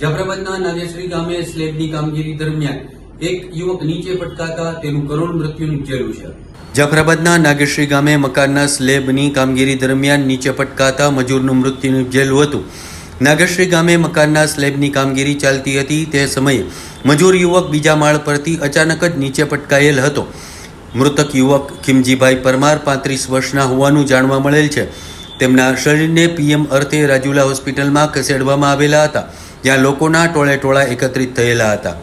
જાફરાબાદના નાગેશ્વરી ગામે સ્લેબની કામગીરી દરમિયાન એક યુવક નીચે પટકાતા તેનું કરુણ મૃત્યુ નીપજેલું છે. જાફરાબાદના નાગેશ્રી ગામે મકાનના સ્લેબની કામગીરી દરમિયાન નીચે પટકાતા મજૂરનું મૃત્યુ નીપજેલું હતું. નાગેશ્રી ગામે મકાનના સ્લેબની કામગીરી ચાલતી હતી. તે સમયે મજૂર યુવક બીજા માળ પરથી અચાનક જ નીચે પટકાયેલ હતો. મૃતક યુવક ખીમજીભાઈ પરમાર પાંત્રીસ વર્ષના હોવાનું જાણવા મળેલ છે. તેમના શરીરને પીએમ અર્થે રાજુલા હોસ્પિટલમાં ખસેડવામાં આવેલા હતા, જ્યાં લોકોના ટોળે ટોળા એકત્રિત થયેલા હતા.